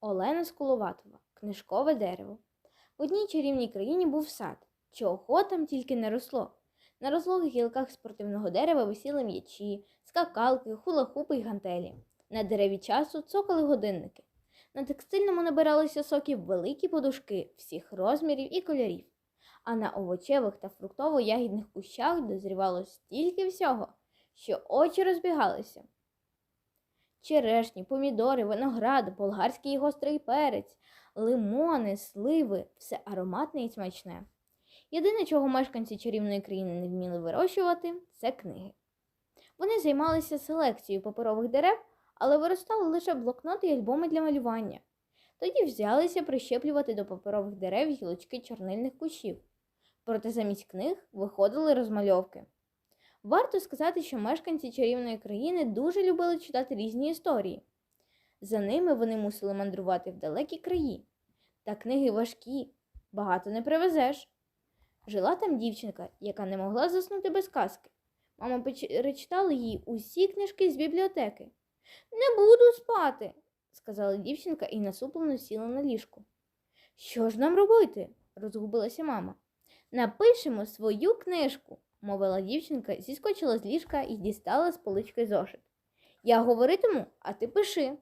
Олена Скуловатова. Книжкове дерево. В одній чарівній країні був сад. Чого там тільки не росло. На розлогих гілках спортивного дерева висіли м'ячі, скакалки, хула-хупи й гантелі. На дереві часу цокали годинники. На текстильному набиралися соків великі подушки всіх розмірів і кольорів. А на овочевих та фруктово-ягідних кущах дозрівало стільки всього, що очі розбігалися. Черешні, помідори, виноград, болгарський гострий перець, лимони, сливи все ароматне і смачне. Єдине, чого мешканці чарівної країни не вміли вирощувати, це книги. Вони займалися селекцією паперових дерев, але виростали лише блокноти і альбоми для малювання. Тоді взялися прищеплювати до паперових дерев гілочки чорнильних кущів. Проте замість книг виходили розмальовки. Варто сказати, що мешканці чарівної країни дуже любили читати різні історії. За ними вони мусили мандрувати в далекі краї. Та книги важкі, багато не привезеш. Жила там дівчинка, яка не могла заснути без казки. Мама перечитала їй усі книжки з бібліотеки. Не буду спати, сказала дівчинка і насуплено сіла на ліжку. Що ж нам робити? розгубилася мама. Напишемо свою книжку, мовила дівчинка, зіскочила з ліжка і дістала з полички зошит. Я говоритиму, а ти пиши.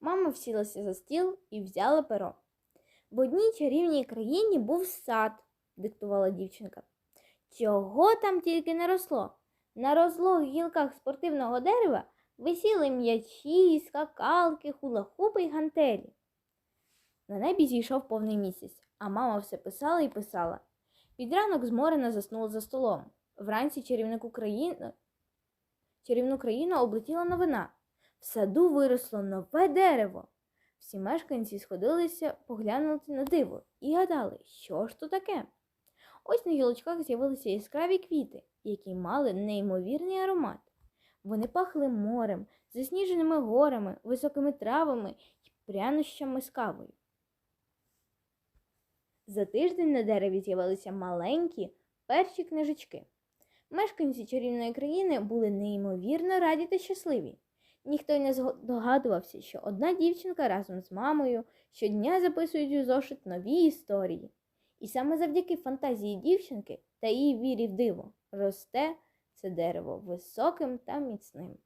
Мама всілася за стіл і взяла перо. В одній чарівній країні був сад, диктувала дівчинка. Чого там тільки не росло? На розлогих гілках спортивного дерева висіли м'ячі, скакалки, хулахупи й гантелі. На небі зійшов повний місяць, а мама все писала і писала. Під ранок зморена заснула за столом. Вранці чарівнику країни... чарівну країну облетіла новина. В саду виросло нове дерево. Всі мешканці сходилися поглянути на диво і гадали, що ж то таке. Ось на гілочках з'явилися яскраві квіти, які мали неймовірний аромат. Вони пахли морем, засніженими горами, високими травами і прянощами з кавою. За тиждень на дереві з'явилися маленькі перші книжечки. Мешканці чарівної країни були неймовірно раді та щасливі. Ніхто й не здогадувався, що одна дівчинка разом з мамою щодня записують у зошит нові історії. І саме завдяки фантазії дівчинки та її вірі в диво росте це дерево високим та міцним.